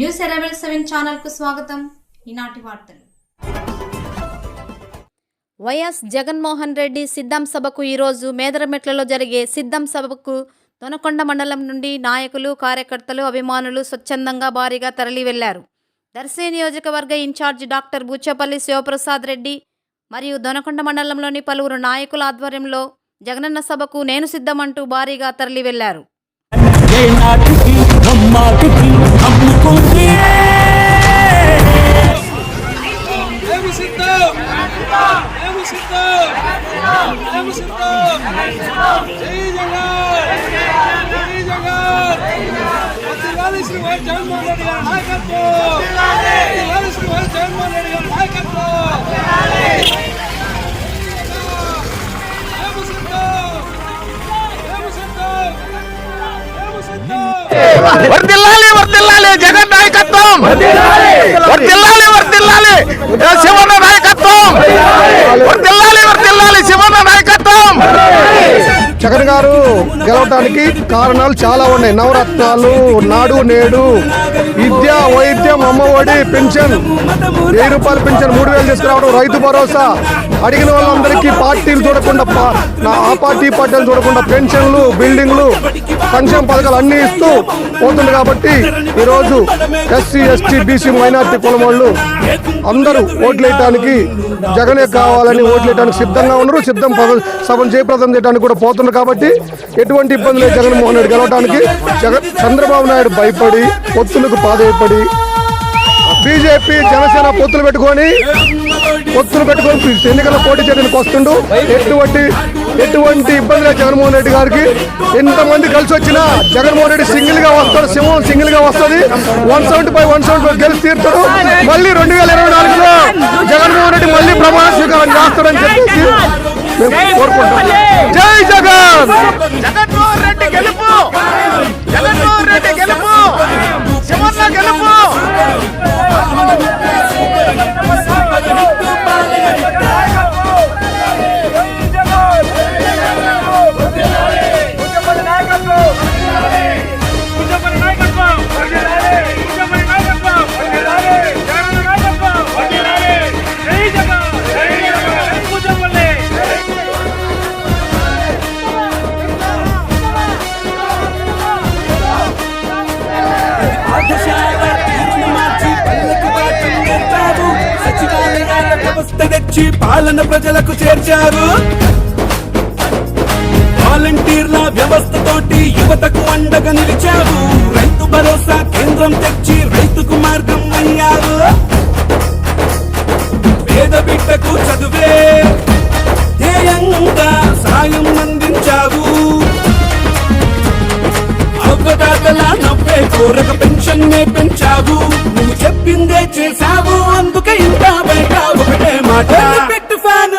News eleven seven ఛానల్కు స్వాగతం. ఈనాటి వార్తలు. వైఎస్ జగన్మోహన్ రెడ్డి సిద్ధం సభకు ఈరోజు మేదరమెట్లలో జరిగే సిద్ధం సభకు దొనకొండ మండలం నుండి నాయకులు కార్యకర్తలు అభిమానులు స్వచ్ఛందంగా భారీగా తరలి వెళ్ళారు దర్శి నియోజకవర్గ ఇన్ఛార్జ్ డాక్టర్ బూచపల్లి శివప్రసాద్ రెడ్డి మరియు దొనకొండ మండలంలోని పలువురు నాయకుల ఆధ్వర్యంలో జగనన్న సభకు నేను సిద్ధమంటూ భారీగా తరలి వెళ్ళారు జగన్ జగన్ జగన్మోహన్ రెడ్డి గారి నాయకత్వం! వర్దిల్లాలి వర్దిల్లాలి జగన్ నాయకత్వం! వర్దిల్లాలి! వర్దిల్లాలి ఏ శివన్న నాయకత్వం వర్దిల్లాలి వర్దిల్లాలి శివన్న నాయకత్వం జగన్ గారు గెలవడానికి కారణాలు చాలా ఉన్నాయి. నవరత్నాలు నాడు నేడు విద్య వైద్యం అమ్మఒడి పెన్షన్ వెయ్యి రూపాయలు పెన్షన్ మూడు వేలు తీసుకురావడం రైతు భరోసా. అడిగిన వాళ్ళందరికీ పార్టీలు చూడకుండా పా- నా ఆ పార్టీ పార్టీలు చూడకుండా పెన్షన్లు బిల్డింగ్లు సంక్షేమ పథకాలు అన్ని ఇస్తూ పోతుంది కాబట్టి ఈరోజు ఎస్సీ ఎస్టీ బీసీ మైనార్టీ కులం వాళ్ళు అందరూ ఓట్లేయటానికి జగనే కావాలని ఓట్లేయడానికి సిద్ధంగా ఉన్నారు. సిద్ధం సభను జయప్రదం చేయడానికి కూడా పోతున్నారు కాబట్టి ఎటువంటి ఇబ్బంది లేదు జగన్మోహన్ రెడ్డి గెలవడానికి జగన్ చంద్రబాబు నాయుడు భయపడి పొత్తులకు పాదయపడి బీజేపీ జనసేన పొత్తులు పెట్టుకొని పొత్తులు పెట్టుకొని ఎన్నికల పోటీ చేయడానికి వస్తుండు. ఎటువంటి ఎటువంటి ఇబ్బంది లేదు జగన్మోహన్ రెడ్డి గారికి. ఎంతమంది కలిసి వచ్చినా జగన్మోహన్ రెడ్డి సింగిల్గా వస్తాడు సింహం సింగిల్గా వస్తుంది. One seventy five one seventy five గెలిచి తీరుతాడు. మళ్ళీ రెండు వేల ఇరవై నాలుగులో జగన్మోహన్ రెడ్డి మళ్ళీ ప్రమాణ స్వీకారం చేస్తాడని చెప్పేసి మేము కోరుకుంటాం జై జగన్! వ్యవస్థ పాలన ప్రజలకు చేర్చారు. వాలంటీర్ల వ్యవస్థతోటి యువతకు అండగా నిలిచారు. రైతు భరోసా కేంద్రం తెచ్చి రైతుకు మార్గం అయ్యారు. పేద బిడ్డకు చదువే ధ్యేయంగా సాయం అందించావు అవ్వదాతల నవ్వే కోరక పెన్షన్ నే పెంచావు నువ్వు చెప్పిందే చేశావు అందు మాట. పెట్టు ఫ్యాన్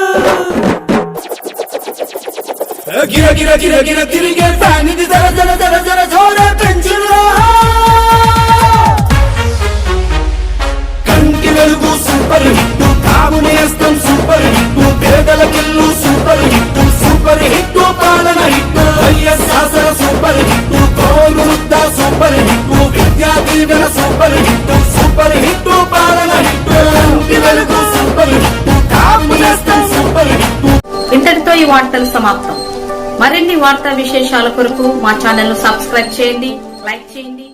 గిర గిర గిర గిర తిరిగే ఫ్యాన్ ఇది. జర జర జర జర జోర పెంచురా కంటి వెలుగు సూపర్ హిట్. కాము నేస్తం సూపర్ హిట్. పేదల కిల్లు సూపర్ హిట్. సూపర్ హిట్ పాలన హిట్. వైఎస్ శాసన సూపర్ హిట్. కోలు ముద్ద super hit. Vidya Deevena super hit. ఈ వార్తలు సమాప్తం. మరిన్ని వార్తా విశేషాల కొరకు మా ఛానల్ను సబ్స్క్రైబ్ చేయండి లైక్ చేయండి.